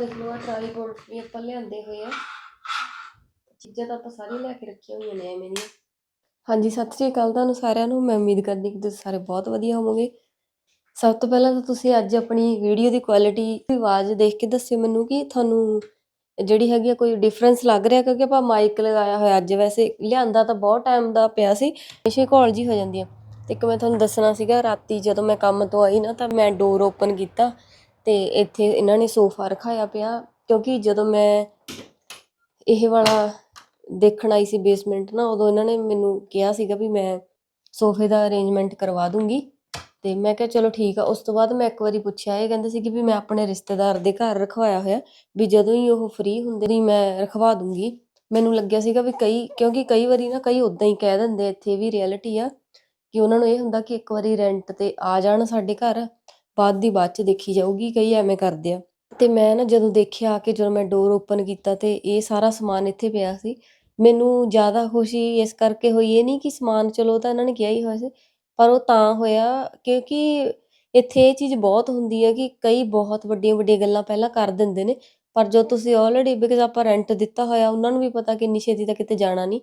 ਦੇਖ ਲਓ ਆ ਟਰਾਈਪੋਡ ਵੀ ਆਪਾਂ ਲਿਆਂਦੇ ਹੋਏ ਆ। ਚੀਜ਼ਾਂ ਤਾਂ ਆਪਾਂ ਸਾਰੀਆਂ ਲੈ ਕੇ ਰੱਖੀਆਂ ਹੋਈਆਂ ਨੇ ਐਵੇਂ ਦੀਆਂ। ਹਾਂਜੀ, ਸਤਿ ਸ੍ਰੀ ਅਕਾਲ ਤੁਹਾਨੂੰ ਸਾਰਿਆਂ ਨੂੰ। ਮੈਂ ਉਮੀਦ ਕਰਦੀ ਕਿ ਤੁਸੀਂ ਸਾਰੇ ਬਹੁਤ ਵਧੀਆ ਹੋਵੋਗੇ। ਸਭ ਤੋਂ ਪਹਿਲਾਂ ਤਾਂ ਤੁਸੀਂ ਅੱਜ ਆਪਣੀ ਵੀਡੀਓ ਦੀ ਕੁਆਲਿਟੀ ਆਵਾਜ਼ ਦੇਖ ਕੇ ਦੱਸਿਓ ਮੈਨੂੰ ਕਿ ਤੁਹਾਨੂੰ ਜਿਹੜੀ ਹੈਗੀ ਆ ਕੋਈ ਡਿਫਰੈਂਸ ਲੱਗ ਰਿਹਾ, ਕਿਉਂਕਿ ਆਪਾਂ ਮਾਈਕ ਲਗਾਇਆ ਹੋਇਆ ਅੱਜ। ਵੈਸੇ ਲਿਆਂਦਾ ਤਾਂ ਬਹੁਤ ਟਾਈਮ ਦਾ ਪਿਆ ਸੀ ਇਸ਼ੇ ਘੋਲ ਜੀ ਹੋ ਜਾਂਦੀ ਆ। ਤੇ ਇੱਕ ਮੈਂ ਤੁਹਾਨੂੰ ਦੱਸਣਾ ਸੀਗਾ, ਰਾਤੀ ਜਦੋਂ ਮੈਂ ਕੰਮ ਤੋਂ ਆਈ ਨਾ, ਤਾਂ ਮੈਂ ਡੋਰ ਓਪਨ ਕੀਤਾ। ਤੇ ਇੱਥੇ ਇਹਨਾਂ ਨੇ ਸੋਫਾ ਰਖਾਇਆ ਪਿਆ, ਕਿਉਂਕਿ ਜਦੋਂ ਮੈਂ ਇਹ ਵਾਲਾ ਦੇਖਣ ਆਈ ਸੀ ਬੇਸਮੈਂਟ ਨਾ, ਉਦੋਂ ਇਹਨਾਂ ਨੇ ਮੈਨੂੰ ਕਿਹਾ ਸੀਗਾ ਵੀ ਮੈਂ ਸੋਫੇ ਦਾ ਅਰੇਂਜਮੈਂਟ ਕਰਵਾ ਦੂੰਗੀ। ਅਤੇ ਮੈਂ ਕਿਹਾ ਚਲੋ ਠੀਕ ਆ, ਉਸ ਤੋਂ ਬਾਅਦ ਮੈਂ ਇੱਕ ਵਾਰੀ ਪੁੱਛਿਆ, ਇਹ ਕਹਿੰਦੇ ਸੀ ਕਿ ਵੀ ਮੈਂ ਆਪਣੇ ਰਿਸ਼ਤੇਦਾਰ ਦੇ ਘਰ ਰਖਵਾਇਆ ਹੋਇਆ, ਵੀ ਜਦੋਂ ਹੀ ਉਹ ਫ੍ਰੀ ਹੁੰਦੇ ਨਹੀਂ ਮੈਂ ਰਖਵਾ ਦੂੰਗੀ। ਮੈਨੂੰ ਲੱਗਿਆ ਸੀਗਾ ਵੀ ਕਈ, ਕਿਉਂਕਿ ਕਈ ਵਾਰੀ ਨਾ, ਕਈ ਉਦਾਂ ਹੀ ਕਹਿ ਦਿੰਦੇ ਇੱਥੇ ਵੀ ਰਿਐਲਿਟੀ ਆ, ਕਿ ਉਹਨਾਂ ਨੂੰ ਇਹ ਹੁੰਦਾ ਕਿ ਇੱਕ ਵਾਰੀ ਰੈਂਟ ਤੇ ਆ ਜਾਣ ਸਾਡੇ ਘਰ। ਬਾਅਦ ਦੀ ਬਾਅਦ ਚ ਦੇਖੀ ਜਾਊਗੀ ਕਈ ਐਵੇਂ ਕਰਦੇ ਆ। ਤੇ ਮੈਂ ਨਾ ਜਦੋਂ ਦੇਖਿਆ ਕਿ ਜਦੋਂ ਮੈਂ ਡੋਰ ਓਪਨ ਕੀਤਾ ਤੇ ਇਹ ਸਾਰਾ ਸਮਾਨ ਇੱਥੇ ਪਿਆ ਸੀ, ਮੈਨੂੰ ਜ਼ਿਆਦਾ ਖੁਸ਼ੀ ਇਸ ਕਰਕੇ ਹੋਈ, ਇਹ ਨਹੀਂ ਕਿ ਸਮਾਨ ਚਲੋ ਉਹ ਤਾਂ ਇਹਨਾਂ ਨੇ ਕਿਹਾ ਹੀ ਹੋਇਆ ਸੀ, ਪਰ ਉਹ ਤਾਂ ਹੋਇਆ ਕਿਉਂਕਿ ਇੱਥੇ ਇਹ ਚੀਜ਼ ਬਹੁਤ ਹੁੰਦੀ ਹੈ ਕਿ ਕਈ ਬਹੁਤ ਵੱਡੀਆਂ ਵੱਡੀਆਂ ਗੱਲਾਂ ਪਹਿਲਾਂ ਕਰ ਦਿੰਦੇ ਨੇ, ਪਰ ਜੋ ਤੁਸੀਂ ਆਲਰੇਡੀ ਬਿਕਾਜ਼ ਆਪਾਂ ਰੈਂਟ ਦਿੱਤਾ ਹੋਇਆ, ਉਹਨਾਂ ਨੂੰ ਵੀ ਪਤਾ ਕਿ ਇੰਨੀ ਛੇਤੀ ਤਾਂ ਕਿਤੇ ਜਾਣਾ ਨਹੀਂ,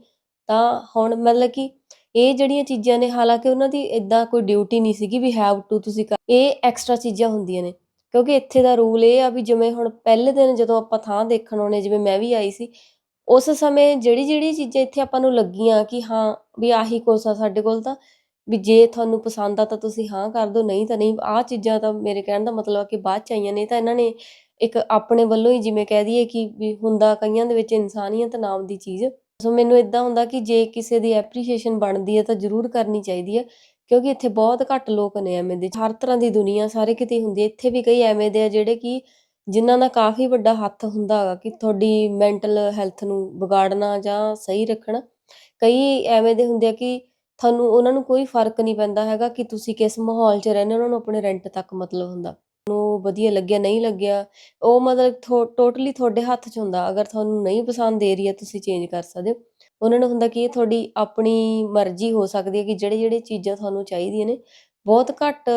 ਤਾਂ ਹੁਣ ਮਤਲਬ ਕਿ ਇਹ ਜਿਹੜੀਆਂ ਚੀਜ਼ਾਂ ਨੇ, ਹਾਲਾਂਕਿ ਉਹਨਾਂ ਦੀ ਇਦਾਂ ਕੋਈ ਡਿਊਟੀ ਨਹੀਂ ਸੀਗੀ ਵੀ ਹੈਵ ਟੂ ਤੁਸੀਂ ਇਹ ਐਕਸਟਰਾ ਚੀਜ਼ਾਂ ਹੁੰਦੀਆਂ ਨੇ। ਕਿਉਂਕਿ ਇੱਥੇ ਦਾ ਰੂਲ ਇਹ ਆ ਵੀ ਜਿਵੇਂ ਹੁਣ ਪਹਿਲੇ ਦਿਨ ਜਦੋਂ ਆਪਾਂ ਥਾਂ ਦੇਖਣ ਆਉਣੇ, ਜਿਵੇਂ ਮੈਂ ਵੀ ਆਈ ਸੀ, ਉਸ ਸਮੇਂ ਜਿਹੜੀ ਜਿਹੜੀ ਚੀਜ਼ਾਂ ਇੱਥੇ ਆਪਾਂ ਨੂੰ ਲੱਗੀਆਂ ਕਿ ਹਾਂ ਵੀ ਆਹੀ ਕੁਛ ਆ ਸਾਡੇ ਕੋਲ ਤਾਂ, ਵੀ ਜੇ ਤੁਹਾਨੂੰ ਪਸੰਦ ਆ ਤਾਂ ਤੁਸੀਂ ਹਾਂ ਕਰ ਦਿਓ ਨਹੀਂ ਤਾਂ ਨਹੀਂ, ਆਹ ਚੀਜ਼ਾਂ ਤਾਂ ਮੇਰੇ ਕਹਿਣ ਦਾ ਮਤਲਬ ਆ ਕਿ ਬਾਅਦ ਚ ਆਈਆਂ ਨੇ, ਤਾਂ ਇਹਨਾਂ ਨੇ ਇੱਕ ਆਪਣੇ ਵੱਲੋਂ ਹੀ ਜਿਵੇਂ ਕਹਿ ਦਈਏ ਕਿ ਵੀ ਹੁੰਦਾ ਕਈਆਂ ਦੇ ਵਿੱਚ ਇਨਸਾਨੀਅਤ ਨਾਮ ਦੀ ਚੀਜ਼ ਸੋ ਮੈਨੂੰ ਇਦਾਂ ਹੁੰਦਾ ਕਿ ਜੇ ਕਿਸੇ ਦੀ ਐਪਰੀਸ਼ੀਏਸ਼ਨ ਬਣਦੀ ਹੈ ਤਾਂ ਜ਼ਰੂਰ ਕਰਨੀ ਚਾਹੀਦੀ ਹੈ, ਕਿਉਂਕਿ ਇੱਥੇ ਬਹੁਤ ਘੱਟ ਲੋਕ ਨੇ ਐਵੇਂ ਦੇ। ਹਰ ਤਰ੍ਹਾਂ ਦੀ ਦੁਨੀਆ, ਸਾਰੇ ਕਿਤੇ ਹੁੰਦੀ ਹੈ। ਇੱਥੇ ਵੀ ਕਈ ਐਵੇਂ ਦੇ ਆ ਜਿਹੜੇ ਕਿ ਜਿਨ੍ਹਾਂ ਦਾ ਕਾਫੀ ਵੱਡਾ ਹੱਥ ਹੁੰਦਾ ਹੈਗਾ ਕਿ ਤੁਹਾਡੀ ਮੈਂਟਲ ਹੈਲਥ ਨੂੰ ਵਿਗਾੜਨਾ ਜਾਂ ਸਹੀ ਰੱਖਣਾ। ਕਈ ਐਵੇਂ ਦੇ ਹੁੰਦੇ ਆ ਕਿ ਤੁਹਾਨੂੰ ਉਹਨਾਂ ਨੂੰ ਕੋਈ ਫ਼ਰਕ ਨਹੀਂ ਪੈਂਦਾ ਹੈਗਾ ਕਿ ਤੁਸੀਂ ਕਿਸ ਮਾਹੌਲ 'ਚ ਰਹਿੰਦੇ ਹੋ, ਉਹਨਾਂ ਨੂੰ ਆਪਣੇ ਰੈਂਟ ਤੱਕ ਮਤਲਬ ਹੁੰਦਾ। ਨੂੰ ਵਧੀਆ ਲੱਗਿਆ, ਨਹੀਂ ਲੱਗਿਆ, ਉਹ ਮਤਲਬ ਟੋਟਲੀ ਤੁਹਾਡੇ ਹੱਥ 'ਚ ਹੁੰਦਾ। ਅਗਰ ਤੁਹਾਨੂੰ ਨਹੀਂ ਪਸੰਦ ਏਰੀਆ ਤੁਸੀਂ ਚੇਂਜ ਕਰ ਸਕਦੇ ਹੋ। ਉਹਨਾਂ ਨੂੰ ਹੁੰਦਾ ਕਿ ਇਹ ਤੁਹਾਡੀ ਆਪਣੀ ਮਰਜ਼ੀ ਹੋ ਸਕਦੀ ਹੈ ਕਿ ਜਿਹੜੇ ਜਿਹੜੇ ਚੀਜ਼ਾਂ ਤੁਹਾਨੂੰ ਚਾਹੀਦੀਆਂ ਨੇ, ਬਹੁਤ ਘੱਟ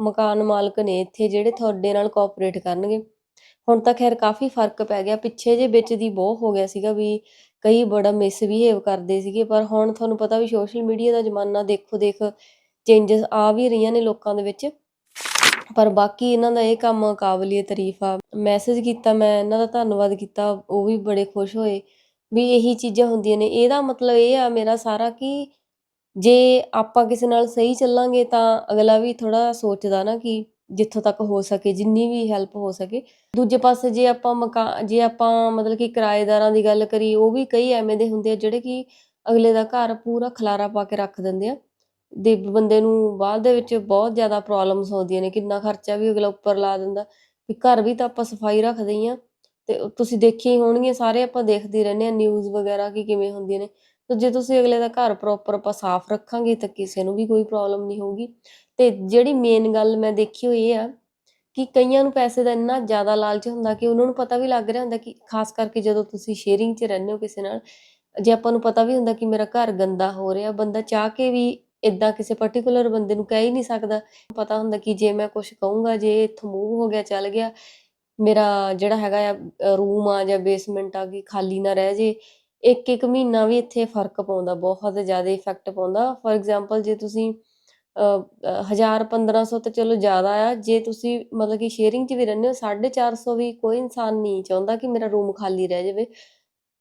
ਮਕਾਨ ਮਾਲਕ ਨੇ ਇੱਥੇ ਜਿਹੜੇ ਤੁਹਾਡੇ ਨਾਲ ਕੋਆਪਰੇਟ ਕਰਨਗੇ। ਹੁਣ ਤਾਂ ਖੈਰ ਕਾਫੀ ਫ਼ਰਕ ਪੈ ਗਿਆ। ਪਿੱਛੇ ਜੇ ਵਿੱਚ ਦੀ ਬਹੁਤ ਹੋ ਗਿਆ ਸੀਗਾ ਵੀ ਕਈ ਬੜਾ ਮਿਸਬਿਹੇਵ ਕਰਦੇ ਸੀਗੇ, ਪਰ ਹੁਣ ਤੁਹਾਨੂੰ ਪਤਾ ਵੀ ਸੋਸ਼ਲ ਮੀਡੀਆ ਦਾ ਜ਼ਮਾਨਾ ਦੇਖੋ ਦੇਖ ਚੇਂਜਸ ਆ ਵੀ ਰਹੀਆਂ ਨੇ ਲੋਕਾਂ ਦੇ ਵਿੱਚ। ਪਰ ਬਾਕੀ ਇਹਨਾਂ ਦਾ ਇਹ ਕੰਮ ਕਾਬਲੀਏ ਤਾਰੀਫ ਆ। ਮੈਸੇਜ ਕੀਤਾ ਮੈਂ, ਇਹਨਾਂ ਦਾ ਧੰਨਵਾਦ ਕੀਤਾ, ਉਹ ਵੀ ਬੜੇ ਖੁਸ਼ ਹੋਏ ਵੀ ਇਹੀ ਚੀਜ਼ਾਂ ਹੁੰਦੀਆਂ ਨੇ। ਇਹਦਾ ਮਤਲਬ ਇਹ ਆ ਮੇਰਾ ਸਾਰਾ ਕਿ ਜੇ ਆਪਾਂ ਕਿਸੇ ਨਾਲ ਸਹੀ ਚੱਲਾਂਗੇ ਤਾਂ ਅਗਲਾ ਵੀ ਥੋੜਾ ਸੋਚਦਾ ਨਾ ਕਿ ਜਿੱਥੋਂ ਤੱਕ ਹੋ ਸਕੇ, ਜਿੰਨੀ ਵੀ ਹੈਲਪ ਹੋ ਸਕੇ। ਦੂਜੇ ਪਾਸੇ ਜੇ ਆਪਾਂ ਮਕਾਨ ਜੇ ਆਪਾਂ ਮਤਲਬ ਕਿ ਕਿਰਾਏਦਾਰਾਂ ਦੀ ਗੱਲ ਕਰੀ ਉਹ ਵੀ ਕਈ ਐਵੇਂ ਦੇ ਹੁੰਦੇ ਆ ਜਿਹੜੇ ਕਿ ਅਗਲੇ ਦਾ ਘਰ ਪੂਰਾ ਖਲਾਰਾ ਪਾ ਕੇ ਰੱਖ ਦਿੰਦੇ ਆ। ਦੇ ਬੰਦੇ ਨੂੰ ਬਾਅਦ ਦੇ ਵਿੱਚ ਬਹੁਤ ਜ਼ਿਆਦਾ ਪ੍ਰੋਬਲਮਸ ਆਉਂਦੀਆਂ ਨੇ, ਕਿੰਨਾ ਖਰਚਾ ਵੀ ਅਗਲਾ ਉੱਪਰ ਲਾ ਦਿੰਦਾ, ਵੀ ਘਰ ਵੀ ਤਾਂ ਆਪਾਂ ਸਫ਼ਾਈ ਰੱਖਦੇ ਹੀ ਆ ਤੇ ਤੁਸੀਂ ਦੇਖੀ ਹੋਣਗੀਆਂ, ਸਾਰੇ ਆਪਾਂ ਦੇਖਦੇ ਰਹਿੰਦੇ ਆ ਨਿਊਜ਼ ਵਗੈਰਾ ਕਿ ਕਿਵੇਂ ਹੁੰਦੀਆਂ ਨੇ, ਤੇ ਜੇ ਤੁਸੀਂ ਅਗਲੇ ਦਾ ਘਰ ਪ੍ਰੋਪਰ ਆਪਾਂ ਸਾਫ਼ ਰੱਖਾਂਗੇ ਤਾਂ ਕਿਸੇ ਨੂੰ ਵੀ ਕੋਈ ਪ੍ਰੋਬਲਮ ਨਹੀਂ ਹੋਊਗੀ, ਤੇ ਜਿਹੜੀ ਮੇਨ ਗੱਲ ਮੈਂ ਦੇਖੀ ਹੋਈ ਇਹ ਆ ਕਿ ਕਈਆਂ ਨੂੰ ਪੈਸੇ ਦਾ ਇੰਨਾ ਜ਼ਿਆਦਾ ਲਾਲਚ ਹੁੰਦਾ ਕਿ ਉਹਨਾਂ ਨੂੰ ਪਤਾ ਵੀ ਲੱਗ ਰਿਹਾ ਹੁੰਦਾ ਕਿ ਖਾਸ ਕਰਕੇ ਜਦੋਂ ਤੁਸੀਂ ਸ਼ੇਅਰਿੰਗ 'ਚ ਰਹਿੰਦੇ ਹੋ ਕਿਸੇ ਨਾਲ, ਜੇ ਆਪਾਂ ਨੂੰ ਪਤਾ ਵੀ ਹੁੰਦਾ ਕਿ ਮੇਰਾ ਘਰ ਗੰਦਾ ਹੋ ਰਿਹਾ, ਬੰਦਾ ਚਾਹ ਕੇ ਵੀ ਇਦਾਂ ਕਿਸੇ ਪਾਰਟਿਕੂਲਰ ਬੰਦੇ ਨੂੰ ਕਹਿ ਹੀ ਨਹੀਂ ਸਕਦਾ। ਪਤਾ ਹੁੰਦਾ ਕਿ ਜੇ ਮੈਂ ਕੁਝ ਕਹੂੰਗਾ, ਜੇ ਇੱਥੋਂ ਮੂਵ ਹੋ ਗਿਆ, ਚੱਲ ਗਿਆ, ਮੇਰਾ ਜਿਹੜਾ ਹੈਗਾ ਆ ਰੂਮ ਆ ਜਾਂ ਬੇਸਮੈਂਟ ਆ ਗਈ ਖਾਲੀ ਨਾ ਰਹਿ ਜੇ ਇੱਕ ਇੱਕ ਮਹੀਨਾ ਵੀ ਇੱਥੇ ਫ਼ਰਕ ਪਾਉਂਦਾ, ਬਹੁਤ ਜ਼ਿਆਦਾ ਇਫੈਕਟ ਪਾਉਂਦਾ। ਫੋਰ ਐਗਜ਼ਾਮਪਲ ਜੇ ਤੁਸੀਂ 1000 1500 ਤੇ ਚਲੋ ਜ਼ਿਆਦਾ ਆ, ਜੇ ਤੁਸੀਂ ਮਤਲਬ ਕਿ ਸ਼ੇਅਰਿੰਗ 'ਚ ਵੀ ਰਹਿੰਦੇ ਹੋ 450 ਵੀ ਕੋਈ ਇਨਸਾਨ ਨਹੀਂ ਚਾਹੁੰਦਾ ਕਿ ਮੇਰਾ ਰੂਮ ਖਾਲੀ ਰਹਿ ਜਾਵੇ।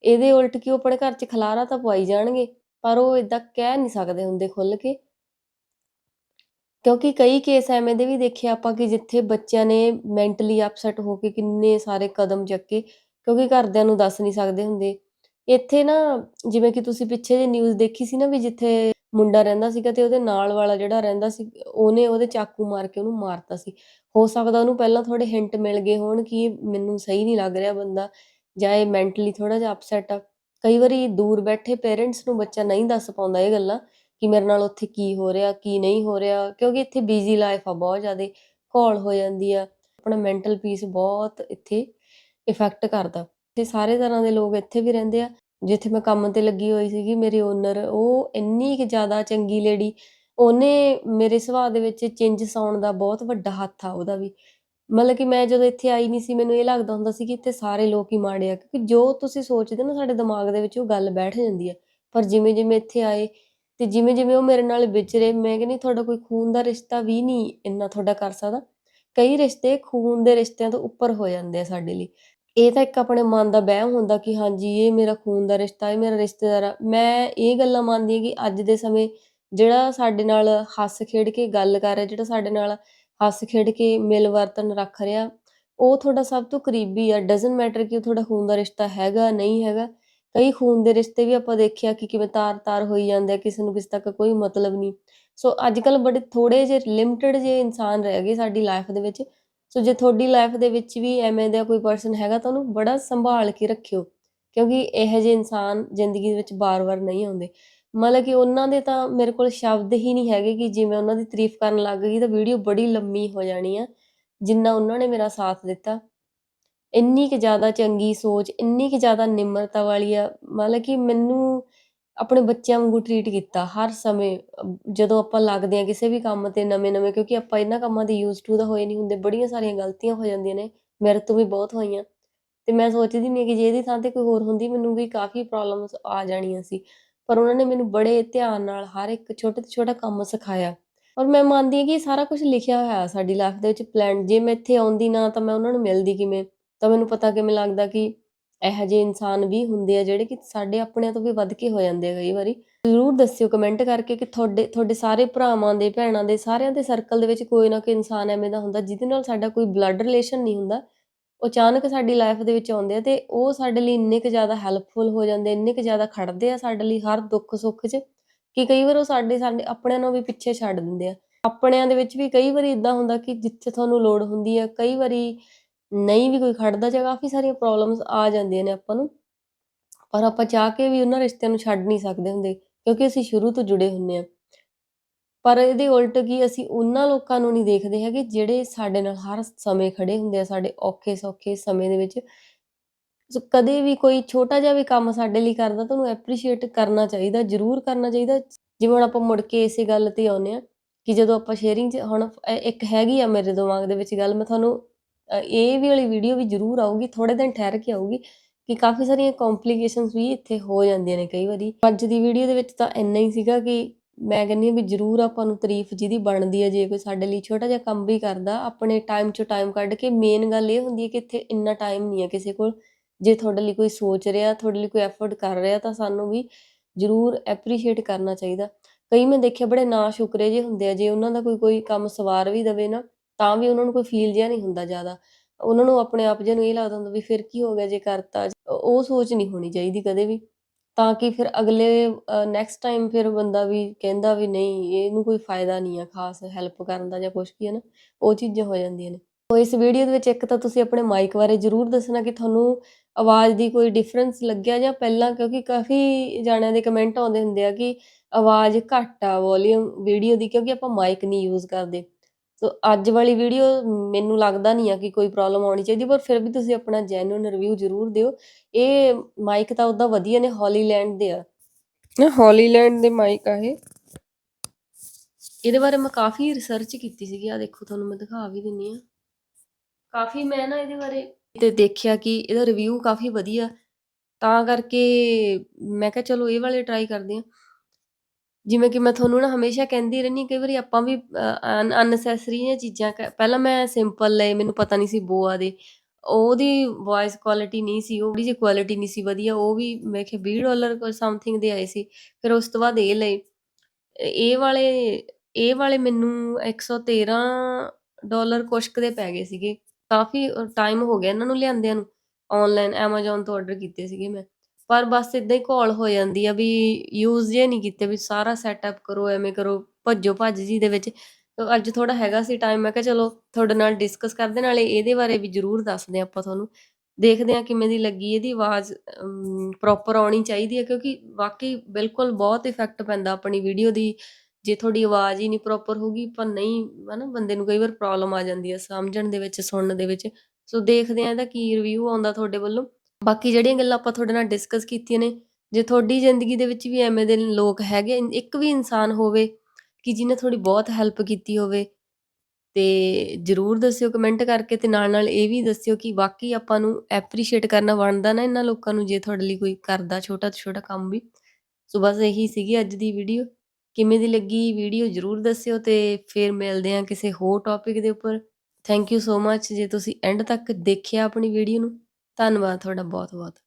ਇਹਦੇ ਉਲਟ ਕਿ ਉਹ ਆਪਣੇ ਘਰ 'ਚ ਖਲਾਰਾ ਤਾਂ ਪਵਾਈ ਜਾਣਗੇ। ਪਰ ਉਹ ਇਦਾਂ ਕਹਿ ਨਹੀਂ ਸਕਦੇ ਹੁੰਦੇ ਖੁੱਲ ਕੇ। ਕਿਉਂਕਿ ਕਈ ਕੇਸ ਐਵੇਂ ਦੇ ਵੀ ਦੇਖੇ ਆਪਾਂ ਕਿ ਜਿੱਥੇ ਬੱਚਿਆਂ ਨੇ ਮੈਂਟਲੀ ਅਪਸੈਟ ਹੋ ਕੇ ਕਿੰਨੇ ਸਾਰੇ ਕਦਮ ਚੱਕੇ, ਕਿਉਂਕਿ ਘਰਦਿਆਂ ਨੂੰ ਦੱਸ ਨਹੀਂ ਸਕਦੇ ਹੁੰਦੇ। ਇੱਥੇ ਨਾ ਜਿਵੇਂ ਕਿ ਤੁਸੀਂ ਪਿੱਛੇ ਜੇ ਨਿਊਜ਼ ਦੇਖੀ ਸੀ ਨਾ ਵੀ ਜਿੱਥੇ ਮੁੰਡਾ ਰਹਿੰਦਾ ਸੀਗਾ ਤੇ ਉਹਦੇ ਨਾਲ ਵਾਲਾ ਜਿਹੜਾ ਰਹਿੰਦਾ ਸੀ, ਉਹਨੇ ਉਹਦੇ ਚਾਕੂ ਮਾਰ ਕੇ ਉਹਨੂੰ ਮਾਰਤਾ ਸੀ। ਹੋ ਸਕਦਾ ਉਹਨੂੰ ਪਹਿਲਾਂ ਥੋੜੇ ਹਿੰਟ ਮਿਲ ਗਏ ਹੋਣ ਕਿ ਮੈਨੂੰ ਸਹੀ ਨਹੀਂ ਲੱਗ ਰਿਹਾ ਬੰਦਾ ਜਾਂ ਇਹ ਮੈਂਟਲੀ ਥੋੜਾ ਜਿਹਾ ਅਪਸੈਟ ਆ। ਕਈ ਵਾਰੀ ਦੂਰ ਬੈਠੇ ਪੇਰੈਂਟਸ ਨੂੰ ਬੱਚਾ ਨਹੀਂ ਦੱਸ ਪਾਉਂਦਾ ਇਹ ਗੱਲਾਂ ਕਿ ਮੇਰੇ ਨਾਲ ਉੱਥੇ ਕੀ ਹੋ ਰਿਹਾ, ਕੀ ਨਹੀਂ ਹੋ ਰਿਹਾ, ਕਿਉਂਕਿ ਇੱਥੇ ਬਿਜ਼ੀ ਲਾਈਫ ਆ ਬਹੁਤ ਜ਼ਿਆਦਾ, ਘੋਲ ਹੋ ਜਾਂਦੀ ਆ, ਆਪਣਾ ਮੈਂਟਲ ਪੀਸ ਬਹੁਤ ਇੱਥੇ ਇਫੈਕਟ ਕਰਦਾ। ਤੇ ਸਾਰੇ ਤਰ੍ਹਾਂ ਦੇ ਲੋਕ ਇੱਥੇ ਵੀ ਰਹਿੰਦੇ ਆ, ਜਿੱਥੇ ਮੈਂ ਕੰਮ ਤੇ ਲੱਗੀ ਹੋਈ ਸੀਗੀ, ਮੇਰੀ ਓਨਰ ਉਹ ਇੰਨੀ ਕਿ ਜ਼ਿਆਦਾ ਚੰਗੀ ਲੇਡੀ ਉਹਨੇ ਮੇਰੇ ਸੁਭਾਅ ਦੇ ਵਿੱਚ ਚੇਂਜਸ ਆਉਣ ਦਾ ਬਹੁਤ ਵੱਡਾ ਹੱਥ ਆ ਉਹਦਾ ਵੀ। ਮਤਲਬ ਕਿ ਮੈਂ ਜਦੋਂ ਇੱਥੇ ਆਈ ਨਹੀਂ ਸੀ, ਮੈਨੂੰ ਇਹ ਲੱਗਦਾ ਹੁੰਦਾ ਸੀ ਕਿ ਇੱਥੇ ਸਾਰੇ ਲੋਕ ਹੀ ਮਾੜੇ ਆ, ਕਿਉਂਕਿ ਜੋ ਤੁਸੀਂ ਸੋਚਦੇ ਨਾ ਸਾਡੇ ਦਿਮਾਗ ਦੇ ਵਿੱਚ, ਉਹ ਗੱਲ ਬੈਠ ਜਾਂਦੀ ਹੈ ਪਰ ਜਿਵੇਂ ਜਿਵੇਂ ਇੱਥੇ ਆਏ ਤੇ ਜਿਵੇਂ ਜਿਵੇਂ ਉਹ ਮੇਰੇ ਨਾਲ ਵਿਚਰੇ ਮੈਂ ਕਹਿੰਦੀ ਤੁਹਾਡਾ ਕੋਈ ਖੂਨ ਦਾ ਰਿਸ਼ਤਾ ਵੀ ਨਹੀਂ ਇੰਨਾ ਤੁਹਾਡਾ ਕਰ ਸਕਦਾ। ਕਈ ਰਿਸ਼ਤੇ ਖੂਨ ਦੇ ਰਿਸ਼ਤਿਆਂ ਤੋਂ ਉੱਪਰ ਹੋ ਜਾਂਦੇ ਆ ਸਾਡੇ ਲਈ। ਇਹ ਤਾਂ ਇੱਕ ਆਪਣੇ ਮਨ ਦਾ ਵਹਿਮ ਹੁੰਦਾ ਕਿ ਹਾਂਜੀ, ਇਹ ਮੇਰਾ ਖੂਨ ਦਾ ਰਿਸ਼ਤਾ, ਇਹ ਮੇਰਾ ਰਿਸ਼ਤੇਦਾਰ ਆ। ਮੈਂ ਇਹ ਗੱਲਾਂ ਮੰਨਦੀ ਹਾਂ ਕਿ ਅੱਜ ਦੇ ਸਮੇਂ ਜਿਹੜਾ ਸਾਡੇ ਨਾਲ ਹੱਸ ਖੇਡ ਕੇ ਗੱਲ ਕਰ ਰਿਹਾ, ਜਿਹੜਾ ਸਾਡੇ ਨਾਲ ਹੱਸ ਖੇਡ ਕੇ ਮਿਲ ਵਰਤਨ ਰੱਖ ਰਿਹਾ। ਉਹ ਤੁਹਾਡਾ ਸਭ ਤੋਂ ਕਰੀਬੀ ਆ। ਡਸਨਟ ਮੈਟਰ ਕਿ ਉਹ ਤੁਹਾਡਾ ਖੂਨ ਦਾ ਰਿਸ਼ਤਾ ਹੈਗਾ, ਨਹੀਂ ਹੈਗਾ। ਕਈ ਖੂਨ ਦੇ ਰਿਸ਼ਤੇ ਵੀ ਆਪਾਂ ਦੇਖਿਆ ਕਿ ਕਿਵੇਂ ਤਾਰ-ਤਾਰ ਹੋਈ ਜਾਂਦੇ ਆ, ਕਿਸੇ ਨੂੰ ਕਿਸੇ ਤੱਕ ਕੋਈ ਮਤਲਬ ਨਹੀਂ। ਸੋ ਅੱਜ ਕੱਲ ਬੜੇ ਥੋੜੇ ਜਿਹੇ ਲਿਮਟਿਡ ਜਿਹੇ ਇਨਸਾਨ ਰਹਿ ਗਏ ਸਾਡੀ ਲਾਈਫ ਦੇ ਵਿੱਚ। ਸੋ ਜੇ ਤੁਹਾਡੀ ਲਾਈਫ ਦੇ ਵਿੱਚ ਵੀ ਐਵੇਂ ਦਾ ਕੋਈ ਪਰਸਨ ਹੈਗਾ, ਤਾਂ ਉਹਨੂੰ ਬੜਾ ਸੰਭਾਲ ਕੇ ਰੱਖਿਓ। ਕਿਉਂਕਿ ਇਹੋ ਜਿਹੇ ਇਨਸਾਨ ਜ਼ਿੰਦਗੀ ਦੇ ਵਿੱਚ ਬਾਰ-ਬਾਰ ਨਹੀਂ ਆਉਂਦੇ। ਮਤਲਬ ਕਿ ਉਹਨਾਂ ਦੇ ਤਾਂ ਮੇਰੇ ਕੋਲ ਸ਼ਬਦ ਹੀ ਨਹੀਂ ਹੈਗੇ ਕਿ ਜਿਵੇਂ ਉਹਨਾਂ ਦੀ ਤਾਰੀਫ ਕਰਨ ਲੱਗ ਗਈ ਤਾਂ ਵੀਡੀਓ ਬੜੀ ਲੰਮੀ ਹੋ ਜਾਣੀ ਆ, ਜਿੰਨਾ ਉਹਨਾਂ ਨੇ ਮੇਰਾ ਸਾਥ ਦਿੱਤਾ। ਇੰਨੀ ਕੁ ਜ਼ਿਆਦਾ ਚੰਗੀ ਸੋਚ, ਇੰਨੀ ਕੁ ਜ਼ਿਆਦਾ ਨਿਮਰਤਾ ਵਾਲੀ ਆ, ਮਤਲਬ ਕਿ ਮੈਨੂੰ ਆਪਣੇ ਬੱਚਿਆਂ ਵਾਂਗੂ ਟਰੀਟ ਕੀਤਾ ਹਰ ਸਮੇਂ, ਜਦੋਂ ਆਪਾਂ ਲੱਗਦੇ ਆ ਕਿਸੇ ਵੀ ਕੰਮ ਤੇ ਨਵੇਂ-ਨਵੇਂ, ਕਿਉਂਕਿ ਆਪਾਂ ਇਹਨਾਂ ਕੰਮਾਂ ਦੇ ਯੂਜ਼ ਟੂ ਦਾ ਹੋਏ ਨਹੀਂ ਹੁੰਦੇ, ਬੜੀਆਂ ਸਾਰੀਆਂ ਗਲਤੀਆਂ ਹੋ ਜਾਂਦੀਆਂ ਨੇ, ਮੇਰੇ ਤੋਂ ਵੀ ਬਹੁਤ ਹੋਈਆਂ। ਤੇ ਮੈਂ ਸੋਚਦੀ ਨਹੀਂ ਕਿ ਜੇ ਇਹਦੀ ਥਾਂ ਤੇ ਕੋਈ ਹੋਰ ਹੁੰਦੀ, ਮੈਨੂੰ ਵੀ ਕਾਫੀ ਪ੍ਰੋਬਲਮਸ ਆ ਜਾਣੀਆਂ ਸੀ। ਪਰ ਉਹਨਾਂ ਨੇ ਮੈਨੂੰ ਬੜੇ ਧਿਆਨ ਨਾਲ ਹਰ ਇੱਕ ਛੋਟੇ ਤੋਂ ਛੋਟਾ ਕੰਮ ਸਿਖਾਇਆ। ਔਰ ਮੈਂ ਮੰਨਦੀ ਹਾਂ ਕਿ ਇਹ ਸਾਰਾ ਕੁਝ ਲਿਖਿਆ ਹੋਇਆ ਸਾਡੀ ਲਾਈਫ ਦੇ ਵਿੱਚ ਪਲਾਨ ਜੇ ਮੈਂ ਇੱਥੇ ਆਉਂਦੀ ਨਾ ਤਾਂ ਮੈਂ ਉਹਨਾਂ ਨੂੰ ਮਿਲਦੀ ਕਿਵੇਂ? ਤਾਂ ਮੈਨੂੰ ਪਤਾ ਕਿਵੇਂ ਲੱਗਦਾ ਕਿ ਇਹੋ ਜਿਹੇ ਇਨਸਾਨ ਵੀ ਹੁੰਦੇ ਆ ਜਿਹੜੇ ਕਿ ਸਾਡੇ ਆਪਣਿਆਂ ਤੋਂ ਵੀ ਵੱਧ ਕੇ ਹੋ ਜਾਂਦੇ ਆ ਕਈ ਵਾਰੀ। ਜ਼ਰੂਰ ਦੱਸਿਓ ਕਮੈਂਟ ਕਰਕੇ ਕਿ ਤੁਹਾਡੇ ਤੁਹਾਡੇ ਸਾਰੇ ਭਰਾਵਾਂ ਦੇ, ਭੈਣਾਂ ਦੇ, ਸਾਰਿਆਂ ਦੇ ਸਰਕਲ ਦੇ ਵਿੱਚ ਕੋਈ ਨਾ ਕੋਈ ਇਨਸਾਨ ਐਵੇਂ ਦਾ ਹੁੰਦਾ ਜਿਹਦੇ ਨਾਲ ਸਾਡਾ ਕੋਈ ਬਲੱਡ ਰਿਲੇਸ਼ਨ ਨਹੀਂ ਹੁੰਦਾ। ਅਚਾਨਕ ਸਾਡੀ ਲਾਈਫ ਦੇ ਵਿੱਚ ਆਉਂਦੇ ਆ ਤੇ ਉਹ ਸਾਡੇ ਲਈ ਇੰਨੇ ਕੁ ਜ਼ਿਆਦਾ ਹੈਲਪਫੁਲ ਹੋ ਜਾਂਦੇ ਇੰਨੇ ਕੁ ਜ਼ਿਆਦਾ ਖੜਦੇ ਆ ਸਾਡੇ ਲਈ ਹਰ ਦੁੱਖ ਸੁੱਖ 'ਚ ਕਿ ਕਈ ਵਾਰ ਉਹ ਸਾਡੇ ਸਾਡੇ ਆਪਣਿਆਂ ਨੂੰ ਵੀ ਪਿੱਛੇ ਛੱਡ ਦਿੰਦੇ ਆ। ਆਪਣਿਆਂ ਦੇ ਵਿੱਚ ਵੀ ਕਈ ਵਾਰੀ ਇਦਾਂ ਹੁੰਦਾ ਕਿ ਜਿੱਥੇ ਤੁਹਾਨੂੰ ਲੋੜ ਹੁੰਦੀ ਆ, ਕਈ ਵਾਰੀ ਨਹੀਂ ਵੀ ਕੋਈ ਖੜਦਾ ਜਾਂ ਕਾਫੀ ਸਾਰੀਆਂ ਪ੍ਰੋਬਲਮਸ ਆ ਜਾਂਦੀਆਂ ਨੇ ਆਪਾਂ ਨੂੰ, ਪਰ ਆਪਾਂ ਚਾਹ ਕੇ ਵੀ ਉਹਨਾਂ ਰਿਸ਼ਤਿਆਂ ਨੂੰ ਛੱਡ ਨਹੀਂ ਸਕਦੇ ਹੁੰਦੇ ਕਿਉਂਕਿ ਅਸੀਂ ਸ਼ੁਰੂ ਤੋਂ ਜੁੜੇ ਹੁੰਨੇ ਆ। ਪਰ ਇਹਦੇ ਉਲਟ ਕੀ ਅਸੀਂ ਉਹਨਾਂ ਲੋਕਾਂ ਨੂੰ ਨਹੀਂ ਦੇਖਦੇ ਹੈਗੇ ਜਿਹੜੇ ਸਾਡੇ ਨਾਲ ਹਰ ਸਮੇਂ ਖੜੇ ਹੁੰਦੇ ਆ, ਸਾਡੇ ਔਖੇ ਸੌਖੇ ਸਮੇਂ ਦੇ ਵਿੱਚ। ਸੋ ਕਦੇ ਵੀ ਕੋਈ ਛੋਟਾ ਜਿਹਾ ਵੀ ਕੰਮ ਸਾਡੇ ਲਈ ਕਰਦਾ ਤਾਂ ਉਹਨੂੰ ਐਪਰੀਸ਼ੀਏਟ ਕਰਨਾ ਚਾਹੀਦਾ, ਜ਼ਰੂਰ ਕਰਨਾ ਚਾਹੀਦਾ। ਜਿਵੇਂ ਹੁਣ ਆਪਾਂ ਮੁੜ ਕੇ ਇਸੇ ਗੱਲ ਤੇ ਆਉਂਦੇ ਆ ਕਿ ਜਦੋਂ ਆਪਾਂ ਸ਼ੇਅਰਿੰਗ 'ਚ ਹੁਣ ਇੱਕ ਹੈਗੀ ਆ ਮੇਰੇ ਦਿਮਾਗ ਦੇ ਵਿੱਚ ਗੱਲ, ਮੈਂ ਤੁਹਾਨੂੰ ਇਹ ਵੀ ਵਾਲੀ ਵੀਡੀਓ ਵੀ ਜ਼ਰੂਰ ਆਊਗੀ ਥੋੜੇ ਦਿਨ ਠਹਿਰ ਕੇ ਆਊਗੀ ਕਿ ਕਾਫੀ ਸਾਰੀਆਂ ਕੰਪਲਿਕੇਸ਼ਨਸ ਵੀ ਇੱਥੇ ਹੋ ਜਾਂਦੀਆਂ ਨੇ ਕਈ ਵਾਰੀ। ਅੱਜ ਦੀ ਵੀਡੀਓ ਦੇ ਵਿੱਚ ਤਾਂ ਇੰਨਾ ਹੀ ਸੀਗਾ ਕਿ ਮੈਂ ਕਹਿੰਦੀ ਹਾਂ ਵੀ ਜ਼ਰੂਰ ਆਪਾਂ ਨੂੰ ਤਾਰੀਫ ਜਿਹਦੀ ਬਣਦੀ ਹੈ, ਜੇ ਕੋਈ ਸਾਡੇ ਲਈ ਛੋਟਾ ਜਿਹਾ ਕੰਮ ਵੀ ਕਰਦਾ, ਆਪਣੇ ਟਾਈਮ 'ਚੋਂ ਟਾਈਮ ਕੱਢ ਕੇ ਮੇਨ ਗੱਲ ਇਹ ਹੁੰਦੀ ਹੈ ਕਿ ਇੱਥੇ ਇੰਨਾ ਟਾਈਮ ਨਹੀਂ ਹੈ ਕਿਸੇ ਕੋਲ। ਜੇ ਤੁਹਾਡੇ ਲਈ ਕੋਈ ਸੋਚ ਰਿਹਾ, ਤੁਹਾਡੇ ਲਈ ਕੋਈ ਐਫਰਟ ਕਰ ਰਿਹਾ ਤਾਂ ਸਾਨੂੰ ਵੀ ਜ਼ਰੂਰ ਐਪਰੀਸ਼ੀਏਟ ਕਰਨਾ ਚਾਹੀਦਾ। ਕਈ ਮੈਂ ਦੇਖਿਆ ਬੜੇ ਨਾ ਸ਼ੁਕਰੇ ਜੇ ਹੁੰਦੇ ਆ, ਜੇ ਉਹਨਾਂ ਦਾ ਕੋਈ ਕੋਈ ਕੰਮ ਸਵਾਰ ਵੀ ਦਵੇ ਨਾ, ਤਾਂ ਵੀ ਉਹਨਾਂ ਨੂੰ ਕੋਈ ਫੀਲ ਜਿਹਾ ਨਹੀਂ ਹੁੰਦਾ ਜ਼ਿਆਦਾ। ਉਹਨਾਂ ਨੂੰ ਆਪਣੇ ਆਪ ਜਿਹਨੂੰ ਇਹ ਲੱਗਦਾ ਹੁੰਦਾ ਵੀ ਫਿਰ ਕੀ ਹੋ ਗਿਆ ਜੇ ਕਰਤਾ। ਉਹ ਸੋਚ ਨਹੀਂ ਹੋਣੀ ਚਾਹੀਦੀ ਕਦੇ ਵੀ। ਤਾਂ ਕਿ ਫਿਰ ਅਗਲੇ ਨੈਕਸਟ ਟਾਈਮ ਫਿਰ ਬੰਦਾ ਵੀ ਕਹਿੰਦਾ ਵੀ ਨਹੀਂ, ਇਹਨੂੰ ਕੋਈ ਫਾਇਦਾ ਨਹੀਂ ਆ ਖਾਸ ਹੈਲਪ ਕਰਨ ਦਾ ਜਾਂ ਕੁਝ ਕੀ ਹੈ ਨਾ ਉਹ ਚੀਜ਼ਾਂ ਹੋ ਜਾਂਦੀਆਂ ਨੇ। ਸੋ ਇਸ ਵੀਡੀਓ ਦੇ ਵਿੱਚ ਇੱਕ ਤਾਂ ਤੁਸੀਂ ਆਪਣੇ ਮਾਈਕ ਬਾਰੇ ਜ਼ਰੂਰ ਦੱਸਣਾ ਕਿ ਤੁਹਾਨੂੰ ਆਵਾਜ਼ ਦੀ ਕੋਈ ਡਿਫਰੈਂਸ ਲੱਗਿਆ ਜਾਂ ਪਹਿਲਾਂ? ਕਿਉਂਕਿ ਕਾਫੀ ਜਾਣਿਆਂ ਦੇ ਕਮੈਂਟ ਆਉਂਦੇ ਹੁੰਦੇ ਆ ਕਿ ਆਵਾਜ਼ ਘੱਟ ਆ ਵੋਲਿਊਮ ਵੀਡੀਓ ਦੀ, ਕਿਉਂਕਿ ਆਪਾਂ ਮਾਈਕ ਨਹੀਂ ਯੂਜ਼ ਕਰਦੇ। ਸੋ ਅੱਜ ਵਾਲੀ ਵੀਡੀਓ ਮੈਨੂੰ ਲੱਗਦਾ ਨਹੀਂ ਆ ਕਿ ਕੋਈ ਪ੍ਰੋਬਲਮ ਆਉਣੀ ਚਾਹੀਦੀ ਪਰ ਫਿਰ ਵੀ ਤੁਸੀਂ ਆਪਣਾ ਜੈਨੂਇਨ ਰਿਵਿਊ ਜ਼ਰੂਰ ਦਿਓ। ਇਹ ਮਾਈਕ ਤਾਂ ਉਦਾਂ ਵਧੀਆ ਨੇ ਹੌਲੀਲੈਂਡ ਦੇ ਆ। ਨਾ ਹੌਲੀਲੈਂਡ ਦੇ ਮਾਈਕ ਆ ਇਹ। ਇਹਦੇ ਬਾਰੇ ਮੈਂ ਕਾਫੀ ਰਿਸਰਚ ਕੀਤੀ ਸੀਗੀ। ਆ ਦੇਖੋ ਤੁਹਾਨੂੰ ਮੈਂ ਦਿਖਾ ਵੀ ਦਿੰਨੀ ਆ। ਕਾਫੀ ਮੈਂ ਨਾ ਇਹਦੇ ਬਾਰੇ ਤੇ ਦੇਖਿਆ ਕਿ ਇਹਦਾ ਰਿਵਿਊ ਕਾਫੀ ਵਧੀਆ। ਤਾਂ ਕਰਕੇ ਮੈਂ ਕਿਹਾ ਚਲੋ ਇਹ ਵਾਲੇ ਟਰਾਈ ਕਰਦੇ ਆ। ਜਿਵੇਂ ਕਿ ਮੈਂ ਤੁਹਾਨੂੰ ਨਾ ਹਮੇਸ਼ਾ ਕਹਿੰਦੀ ਰਹਿੰਦੀ ਕਈ ਵਾਰੀ ਆਪਾਂ ਵੀ ਅਨਨੈਸੈਸਰੀ ਜਿਹੀਆਂ ਚੀਜ਼ਾਂ ਕ- ਪਹਿਲਾਂ ਮੈਂ ਸਿੰਪਲ ਲਏ, ਮੈਨੂੰ ਪਤਾ ਨਹੀਂ ਸੀ ਬੋਆ ਦੇ ਉਹਦੀ ਵੌਇਸ ਕੁਆਲਿਟੀ ਨਹੀਂ ਸੀ ਉਹਦੀ ਜੀ ਕੁਆਲਿਟੀ ਨਹੀਂ ਸੀ ਵਧੀਆ, ਉਹ ਵੀ ਮੈਂ ਕਿਹਾ 20 ਡਾਲਰ ਕੋਈ ਸਮਥਿੰਗ ਦੇ ਆਏ ਸੀ। ਫਿਰ ਉਸ ਤੋਂ ਬਾਅਦ ਇਹ ਲਏ। ਇਹ ਵਾਲੇ ਇਹ ਵਾਲੇ ਮੈਨੂੰ 113 ਡਾਲਰ ਕੁਛ ਕੁ ਦੇ ਪੈ ਗਏ ਸੀਗੇ। ਕਾਫੀ ਟਾਈਮ ਹੋ ਗਿਆ ਇਹਨਾਂ ਨੂੰ ਲਿਆਂਦਿਆਂ ਨੂੰ। ਆਨਲਾਈਨ Amazon ਤੋਂ ਆਰਡਰ ਕੀਤੇ ਸੀਗੇ ਮੈਂ। ਪਰ ਬਸ ਇਦਾਂ ਹੀ ਘੋਲ ਹੋ ਜਾਂਦੀ ਆ ਵੀ ਯੂਜ਼ ਜੇ ਨਹੀਂ ਕੀਤੇ ਵੀ ਸਾਰਾ ਸੈਟਅਪ ਕਰੋ, ਐਵੇਂ ਕਰੋ, ਭੱਜੋ ਭੱਜ ਜੀ ਦੇ ਵਿੱਚ। ਅੱਜ ਥੋੜਾ ਹੈਗਾ ਸੀ ਟਾਈਮ ਮੈਂ ਕਿਹਾ ਚਲੋ ਤੁਹਾਡੇ ਨਾਲ ਡਿਸਕਸ ਕਰਦੇ, ਨਾਲੇ ਇਹਦੇ ਬਾਰੇ ਵੀ ਜ਼ਰੂਰ ਦੱਸਦੇ ਆਪਾਂ ਤੁਹਾਨੂੰ। ਦੇਖਦੇ ਆ ਕਿਵੇਂ ਦੀ ਲੱਗੀ ਇਹਦੀ ਆਵਾਜ਼ ਪ੍ਰੋਪਰ ਆਉਣੀ ਚਾਹੀਦੀ ਹੈ ਕਿਉਂਕਿ ਵਾਕਈ ਬਿਲਕੁਲ ਬਹੁਤ ਇਫੈਕਟ ਪੈਂਦਾ ਆਪਣੀ ਵੀਡੀਓ ਦੀ। ਜੇ ਤੁਹਾਡੀ ਆਵਾਜ਼ ਹੀ ਨਹੀਂ ਪ੍ਰੋਪਰ ਹੋਊਗੀ ਪਰ ਨਹੀਂ, ਹਨਾ, ਬੰਦੇ ਨੂੰ ਕਈ ਵਾਰ ਪ੍ਰੋਬਲਮ ਆ ਜਾਂਦੀ ਹੈ ਸਮਝਣ ਦੇ ਵਿੱਚ, ਸੁਣਨ ਦੇ ਵਿੱਚ। ਸੋ ਦੇਖਦੇ ਆ ਇਹਦਾ ਕੀ ਰਿਵਿਊ ਆਉਂਦਾ ਤੁਹਾਡੇ ਵੱਲੋਂ। ਬਾਕੀ ਜਿਹੜੀਆਂ ਗੱਲਾਂ ਆਪਾਂ ਤੁਹਾਡੇ ਨਾਲ ਡਿਸਕਸ ਕੀਤੀਆਂ ਨੇ, ਜੇ ਤੁਹਾਡੀ ਜ਼ਿੰਦਗੀ ਦੇ ਵਿੱਚ ਵੀ ਐਵੇਂ ਦੇ ਲੋਕ ਹੈਗੇ, ਇੱਕ ਵੀ ਇਨਸਾਨ ਹੋਵੇ ਕਿ ਜਿਹਨੇ ਤੁਹਾਡੀ ਬਹੁਤ ਹੈਲਪ ਕੀਤੀ ਹੋਵੇ, ਤੇ ਜ਼ਰੂਰ ਦੱਸਿਓ ਕਮੈਂਟ ਕਰਕੇ ਤੇ ਨਾਲ-ਨਾਲ ਇਹ ਵੀ ਦੱਸਿਓ ਕਿ ਵਾਕਈ ਆਪਾਂ ਨੂੰ ਐਪਰੀਸ਼ੀਏਟ ਕਰਨਾ ਬਣਦਾ ਨਾ ਇਹਨਾਂ ਲੋਕਾਂ ਨੂੰ ਜੇ ਤੁਹਾਡੇ ਲਈ ਕੋਈ ਕਰਦਾ ਛੋਟਾ ਤੋਂ ਛੋਟਾ ਕੰਮ ਵੀ। ਸੋ ਬਸ ਇਹੀ ਸੀਗੀ ਅੱਜ ਦੀ ਵੀਡੀਓ। ਕਿਵੇਂ ਦੀ ਲੱਗੀ ਵੀਡੀਓ ਜ਼ਰੂਰ ਦੱਸਿਓ ਤੇ ਫਿਰ ਮਿਲਦੇ ਹਾਂ ਕਿਸੇ ਹੋਰ ਟੌਪਿਕ ਦੇ ਉੱਪਰ। ਥੈਂਕ ਯੂ ਸੋ ਮੱਚ ਜੇ ਤੁਸੀਂ ਐਂਡ ਤੱਕ ਦੇਖਿਆ ਆਪਣੀ ਵੀਡੀਓ ਨੂੰ। ਧੰਨਵਾਦ ਤੁਹਾਡਾ ਬਹੁਤ-ਬਹੁਤ।